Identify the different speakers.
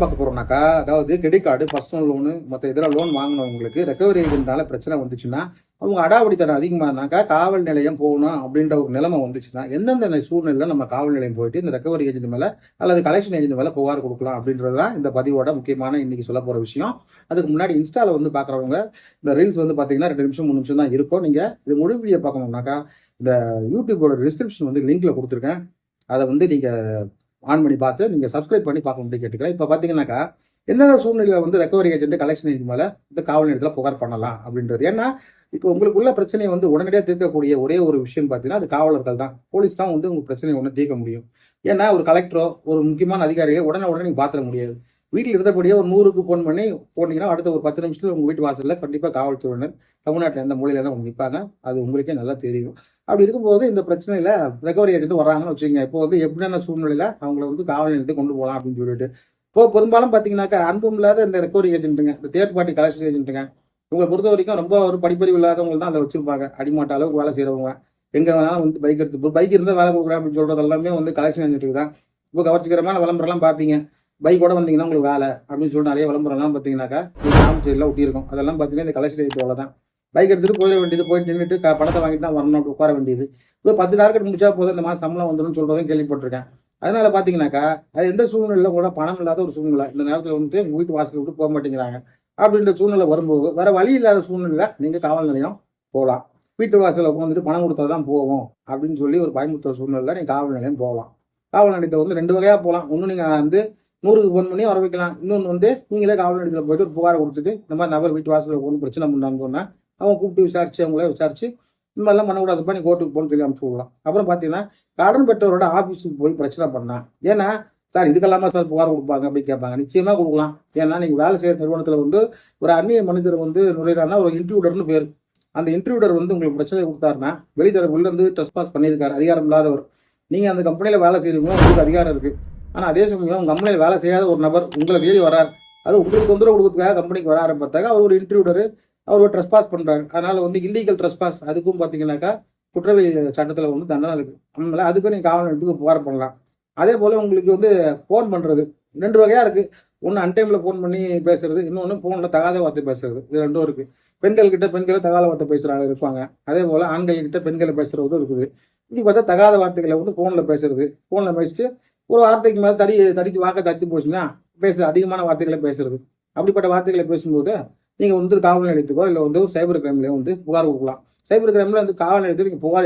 Speaker 1: பார்க்க பார்த்தோம்னாக்கா அதாவது கிரெடிட் கார்டு பர்சனல் லோனு மற்ற இதர லோன் வாங்கினவங்களுக்கு ரெக்கவரி ஏஜென்ட்னால பிரச்சனை வந்துச்சுன்னா அவங்க அடாவடித்தனம் அதிகமாக இருந்தாக்கா காவல் நிலையம் போகணும் அப்படின்ற ஒரு நிலைமை வந்துச்சுன்னா எந்தெந்த சூழ்நிலையில் நம்ம காவல் நிலையம் போயிட்டு இந்த ரெக்கவரி ஏஜென்ட் மேலே அல்லது கலெக்ஷன் ஏஜென்ட் மேலே புகார் கொடுக்கலாம் அப்படின்றது தான் இந்த பதிவோட முக்கியமான இன்னைக்கு சொல்ல போகிற விஷயம். அதுக்கு முன்னாடி இன்ஸ்டாவில் வந்து பார்க்குறவங்க இந்த ரீல்ஸ் வந்து பார்த்தீங்கன்னா ரெண்டு நிமிஷம் மூணு நிமிஷம் தான் இருக்கும். நீங்கள் இது முழு வீடியோ பார்க்கணும்னாக்கா இந்த யூடியூபோட டிஸ்கிரிப்ஷன் வந்து லிங்க்ல கொடுத்துருக்கேன். அதை வந்து நீங்கள் ஆன் பண்ணி பார்த்து நீங்கள் சப்ஸ்கிரைப் பண்ணி பார்க்க முடியும் கேட்டுக்கிறேன் இப்போ பார்த்தீங்கன்னாக்கா எந்தெந்த சூழ்நிலையில் வந்து ரெக்கவரி ஏஜென்ட் கலெக்ஷன் ஏஜென்ட் மேலே இந்த காவல் நிலையத்தில் புகார் பண்ணலாம் அப்படின்றது. ஏன்னா இப்போ உங்களுக்குள்ள பிரச்சனையை வந்து உடனடியாக தீர்க்கக்கூடிய ஒரே ஒரு விஷயம் பார்த்தீங்கன்னா அது காவலர்கள் தான். போலீஸ் தான் வந்து உங்கள் பிரச்சனையை ஒன்று தீர்க்க முடியும். ஏன்னா ஒரு கலெக்டரோ ஒரு முக்கியமான அதிகாரியை உடனே உடனே நீங்கள் பார்த்துட முடியாது. வீட்டில் இருந்தபடியே ஒரு நூறுக்கு ஃபோன் பண்ணி போனீங்கன்னா அடுத்த ஒரு பத்து நிமிஷத்தில் உங்கள் வீட்டு வாசலில் கண்டிப்பாக காவல்துறையினர் தமிழ்நாட்டில் எந்த மொழியில் தான் அவங்க நிற்பாங்க அது உங்களுக்கே நல்லா தெரியும். அப்படி இருக்கும்போது இந்த பிரச்சனையில் ரெக்கவரி ஏஜென்ட் வராங்கன்னு வச்சுக்கோங்க. இப்போ வந்து எப்படியான சூழ்நிலையில் அவங்கள வந்து காவல் நிலையத்தை கொண்டு போகலாம் அப்படின்னு சொல்லிட்டு. இப்போ பெரும்பாலும் பார்த்தீங்கன்னாக்கா அன்பும் இல்லாத இந்த ரெக்கவரி ஏஜென்ட்டுங்க இந்த தேர்ட் பார்ட்டி கலெக்ஷன் ஏஜென்ட்டுங்க உங்களை பொறுத்த வரைக்கும் ரொம்ப ஒரு படிப்பறிவு இல்லாதவங்க தான் அதை வச்சிருப்பாங்க. அடிமாட்ட அளவுக்கு வேலை செய்கிறவங்க எங்கே வேணாலும் வந்து பைக் எடுத்து பைக் இருந்தால் வேலை கொடுக்குறேன் அப்படின்னு சொல்கிறது எல்லாமே வந்து கலெக்ஷன் ஏஜென்ட்டுக்கு தான். இப்போ கவர்ச்சிகரமான விளம்பரம்லாம் பார்ப்பீங்க. பைக்கோட வந்தீங்கன்னா உங்களுக்கு வேலை அப்படின்னு சொல்லிட்டு நிறைய விளம்பரம்லாம் பார்த்தீங்கன்னாக்கா சைடில் ஒட்டியிருக்கும். அதெல்லாம் பார்த்தீங்கன்னா இந்த கலெக்ஷன் ஏஜென்ட் வேலை தான் பைக் எடுத்துகிட்டு போயிட வேண்டியது போயிட்டு நின்றுட்டு பணத்தை வாங்கிட்டு தான் வரணும் உட்கார வேண்டியது. இப்போ பத்து டார்கெட் முடிச்சா போதும் இந்த மாதம் சம்பளம் வந்துடும் சொல்கிறதையும் கேள்விப்பட்டிருக்கேன். அதனால் பார்த்தீங்கன்னாக்கா அது எந்த சூழ்நிலையில் கூட பணம் இல்லாத ஒரு சூழ்நிலை. இந்த நேரத்தில் வந்துட்டு உங்கள் வீட்டு வாசல் விட்டு போக மாட்டேங்கிறாங்க. அப்படின்ற சூழ்நிலை வரும்போது வேறு வழி இல்லாத சூழ்நிலை நீங்கள் காவல் நிலையம் போகலாம் வீட்டு வாசலில் உட்காந்துட்டு பணம் கொடுத்தா தான் போவோம் அப்படின்னு சொல்லி ஒரு பயமுறுத்துற சூழ்நிலை நீங்கள் காவல் நிலையம் போகலாம். காவல் நிலையத்தை வந்து ரெண்டு வகையாக போகலாம் ஒன்று நீங்கள் வந்து நூறுக்கு ஃபோன் பண்ணி வர வைக்கலாம். இன்னொன்று வந்து நீங்களே காவல் நிலையத்தில் போயிட்டு ஒரு புகாரை கொடுத்துட்டு இந்த மாதிரி நபர் வீட்டு வாசலில் ஒன்றும் பிரச்சனை பண்ணான்னு சொன்னால் அவங்க கூப்பிட்டு விசாரிச்சு அவங்களே விசாரிச்சு இந்த மாதிரிலாம் பண்ணக்கூடாதுப்பா நீ கோர்ட்டுக்கு போகணும்னு சொல்லி அனுப்பிச்சு விடலாம். அப்புறம் பார்த்தீங்கன்னா கடன் பெற்றவரோட ஆஃபீஸுக்கு போய் பிரச்சனை பண்ணா. ஏன்னா சார் இதுக்கெல்லாமா சார் புகார் கொடுப்பாங்க அப்படின்னு கேட்பாங்க. நிச்சயமாக கொடுக்கலாம். ஏன்னா நீங்கள் வேலை செய்கிற நிறுவனத்தில் வந்து ஒரு அந்நிய மனிதர் வந்து நுழையிறாருன்னா ஒரு இன்டர்வியூடர்னு பேர். அந்த இன்டர்வியூடர் வந்து உங்களுக்கு பிரச்சனை கொடுத்தாருன்னா வெளித்தர உள்ள இருந்து பாஸ் பண்ணியிருக்காரு. அதிகாரம் இல்லாதவர். நீங்கள் அந்த கம்பெனியில் வேலை செய்யறீங்க உங்களுக்கு அதிகாரம் இருக்குது ஆனால் அதே சமயம் உங்கள் கம்பெனியில் வேலை செய்யாத ஒரு நபர் உங்களை தேடி வரார். அது உங்களுக்கு தொந்தரவு கொடுக்கறதுக்காக கம்பெனிக்கு வர ஆரம்பித்தாக்க அவர் ஒரு இன்டர்வியூடர் அவர் ஒரு ட்ரெஸ்பாஸ் பண்ணுறாங்க அதனால் வந்து இல்லீகல் ட்ரெஸ்பாஸ் அதுக்கும் பார்த்தீங்கன்னாக்கா குற்றவியல் சட்டத்தில் வந்து தண்டனை இருக்குது அதனால அதுக்கும் நீங்கள் காவல் நிலையத்துக்கு புகார் பண்ணலாம். அதே போல் உங்களுக்கு வந்து ஃபோன் பண்ணுறது ரெண்டு வகையாக இருக்குது ஒன்று அன்டைமில் ஃபோன் பண்ணி பேசுறது இன்னொன்று ஃபோனில் தகாத வார்த்தை பேசுறது. இது ரெண்டும் இருக்குது பெண்கள் கிட்ட பெண்களை தகாத வார்த்தை பேசுகிறாங்க இருப்பாங்க. அதே போல் ஆண்கள் கிட்ட பெண்களை பேசுகிறதும் இருக்குது. இப்படி பார்த்தா தகாத வார்த்தைகளை வந்து ஃபோனில் பேசுறது ஃபோனில் பேசிட்டு ஒரு வார்த்தைக்கு மேலே தடி தடித்து வாக்க தடுத்து போச்சுன்னா பேச அதிகமான வார்த்தைகளை பேசுறது. அப்படிப்பட்ட வார்த்தைகளை பேசும்போது நீங்கள் வந்து காவல் நிலையத்துக்கோ இல்லை வந்து சைபர் கிரைம்லேயோ வந்து புகார் கொடுக்கலாம். சைபர் கிரைமில் வந்து காவல் நிலையத்துக்கு நீங்கள் புகார்